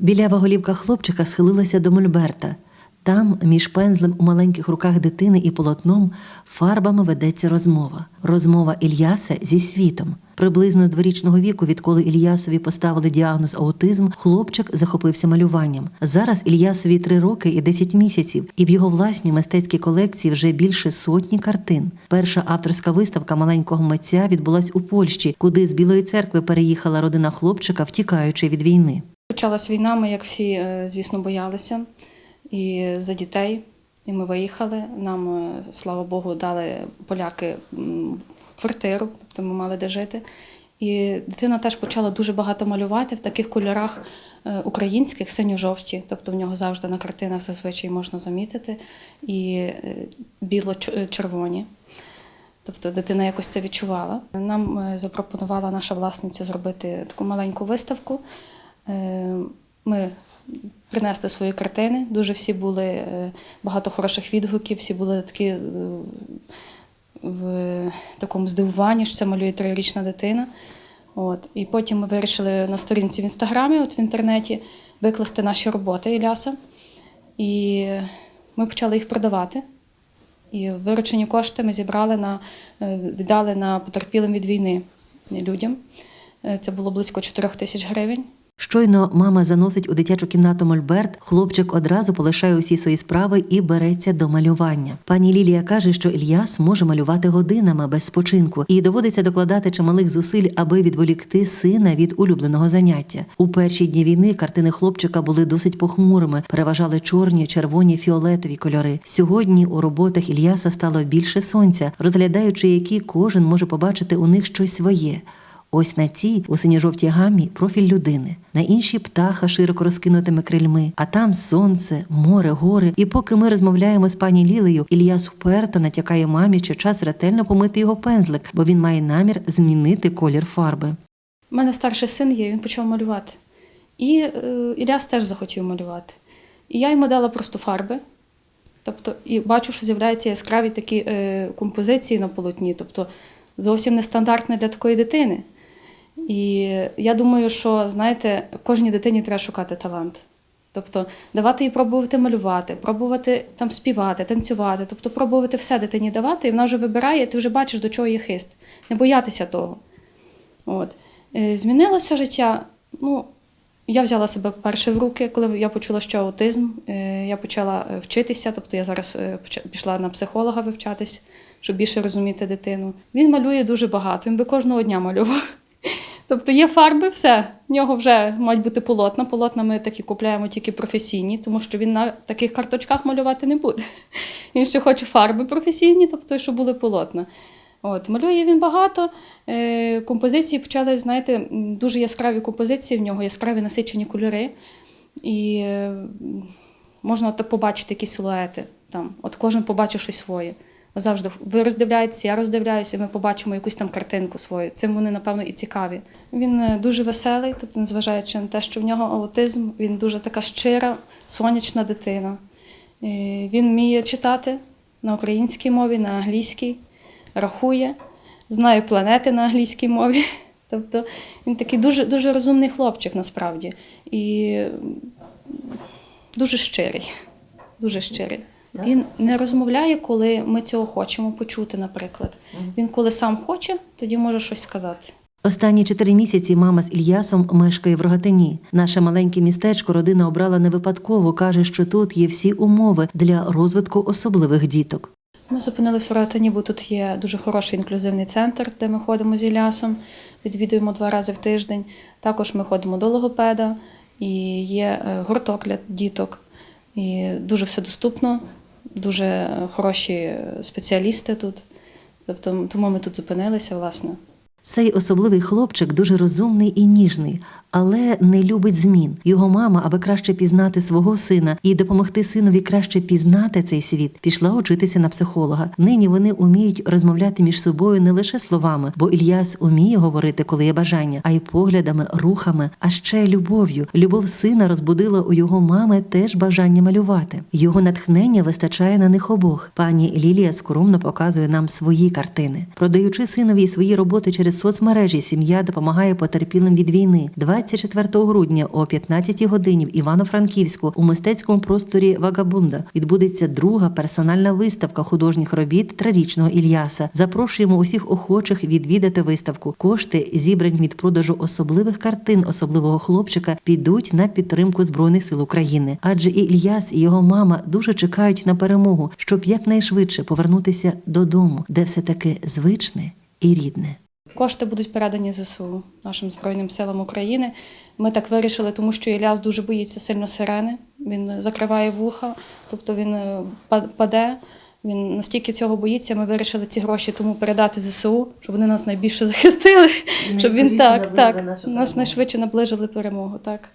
Білява голівка хлопчика схилилася до мольберта. Там, між пензлем у маленьких руках дитини і полотном, фарбами ведеться розмова. Розмова Ільяса зі світом. Приблизно з дворічного віку, відколи Ільясові поставили діагноз аутизм, хлопчик захопився малюванням. Зараз Ільясові три роки і 10 місяців, і в його власній мистецькій колекції вже більше сотні картин. Перша авторська виставка маленького митця відбулась у Польщі, куди з Білої церкви переїхала родина хлопчика, втікаючи від війни. Почалась війна, ми, як всі, е, звісно, боялися і за дітей. І ми виїхали. Нам, е, слава Богу, дали поляки квартиру, тобто ми мали де жити. І дитина теж почала дуже багато малювати в таких кольорах е, українських, синьо-жовті. Тобто в нього завжди на картинах зазвичай можна замітити, і біло-червоні. Тобто дитина якось це відчувала. Нам запропонувала наша власниця зробити таку маленьку виставку. Е, Ми принесли свої картини. Дуже всі були е, багато хороших відгуків, всі були такі е, в такому здивуванні, що це малює трирічна дитина. От. І потім ми вирішили на сторінці в інстаграмі, от в інтернеті, викласти наші роботи Іляса. І ми почали їх продавати. І виручені кошти ми зібрали на віддали на потерпілим від війни людям. Це було близько 4 тисяч гривень. Щойно мама заносить у дитячу кімнату мольберт, хлопчик одразу полишає усі свої справи і береться до малювання. Пані Лілія каже, що Ільяс може малювати годинами без спочинку, і доводиться докладати чималих зусиль, аби відволікти сина від улюбленого заняття. У перші дні війни картини хлопчика були досить похмурими, переважали чорні, червоні, фіолетові кольори. Сьогодні у роботах Ільяса стало більше сонця, розглядаючи, які кожен може побачити у них щось своє. Ось на цій у синьо-жовтій гамі профіль людини, на іншій птаха широко розкинутими крильми, а там сонце, море, гори. І поки ми розмовляємо з пані Лілею, Ільяс уперто натякає мамі, що час ретельно помити його пензлик, бо він має намір змінити колір фарби. У мене старший син є, він почав малювати. І е, Іляс теж захотів малювати. І я йому дала просто фарби. Тобто, і бачу, що з'являються яскраві такі е, композиції на полотні, тобто зовсім нестандартне для такої дитини. І я думаю, що знаєте, кожній дитині треба шукати талант. Тобто давати їй пробувати малювати, пробувати там співати, танцювати, тобто пробувати все дитині давати, і вона вже вибирає, ти вже бачиш, до чого є хист. Не боятися того. От. Е, Змінилося життя. Ну, я взяла себе перше в руки, коли я почула, що аутизм. Е, Я почала е, вчитися, тобто я зараз пішла на психолога вивчатись, щоб більше розуміти дитину. Він малює дуже багато, він би кожного дня малював. Тобто є фарби, все. В нього вже мають бути полотна. Полотна ми такі купляємо тільки професійні, тому що він на таких карточках малювати не буде. Він ще хоче фарби професійні, тобто, щоб були полотна. От, малює він багато. Е, композиції почали, знаєте, дуже яскраві композиції в нього, яскраві насичені кольори. І е, можна от побачити якісь силуети. Там. От кожен побачив щось своє. Завжди ви роздивляєтеся, я роздивляюся, ми побачимо якусь там картинку свою. Цим вони, напевно, і цікаві. Він е, дуже веселий, тобто, незважаючи на те, що в нього аутизм, він дуже така щира, сонячна дитина. Він вміє читати на українській мові, на англійській, рахує, знає планети на англійській мові. Тобто він такий дуже, дуже розумний хлопчик насправді. І дуже щирий. Дуже щирий. Він не розмовляє, коли ми цього хочемо почути, наприклад. Він коли сам хоче, тоді може щось сказати. Останні чотири місяці мама з Ільясом мешкає в Рогатині. Наше маленьке містечко родина обрала не випадково. каже, що тут є всі умови для розвитку особливих діток. Ми зупинились в Ротані, бо тут є дуже хороший інклюзивний центр, де ми ходимо з Ілясом, відвідуємо два рази в тиждень. Також ми ходимо до логопеда і є е, гурток для діток. І дуже все доступно, дуже хороші спеціалісти тут. Тобто, тому ми тут зупинилися, власне. Цей особливий хлопчик дуже розумний і ніжний, але не любить змін. Його мама, аби краще пізнати свого сина і допомогти синові краще пізнати цей світ, пішла учитися на психолога. Нині вони уміють розмовляти між собою не лише словами, бо Ільяс уміє говорити, коли є бажання, а й поглядами, рухами, а ще любов'ю. Любов сина розбудила у його мами теж бажання малювати. Його натхнення вистачає на них обох. Пані Лілія скромно показує нам свої картини, продаючи синові свої роботи через соцмережі. Сім'я допомагає потерпілим від війни. 24 грудня о 15 годині в Івано-Франківську у мистецькому просторі Вагабунда відбудеться друга персональна виставка художніх робіт трирічного Ільяса. Запрошуємо усіх охочих відвідати виставку. Кошти, зібрані від продажу особливих картин особливого хлопчика, підуть на підтримку збройних сил України. Адже і Ільяс, і його мама дуже чекають на перемогу, щоб якнайшвидше повернутися додому, де все таки звичне і рідне. Кошти будуть передані ЗСУ нашим Збройним силам України. Ми так вирішили, тому що Іляс дуже боїться сильно сирени. Він закриває вуха, тобто він е, паде. Він настільки цього боїться. Ми вирішили ці гроші тому передати ЗСУ, щоб вони нас найбільше захистили, щоб він так, так нас найшвидше наближили перемогу. Так.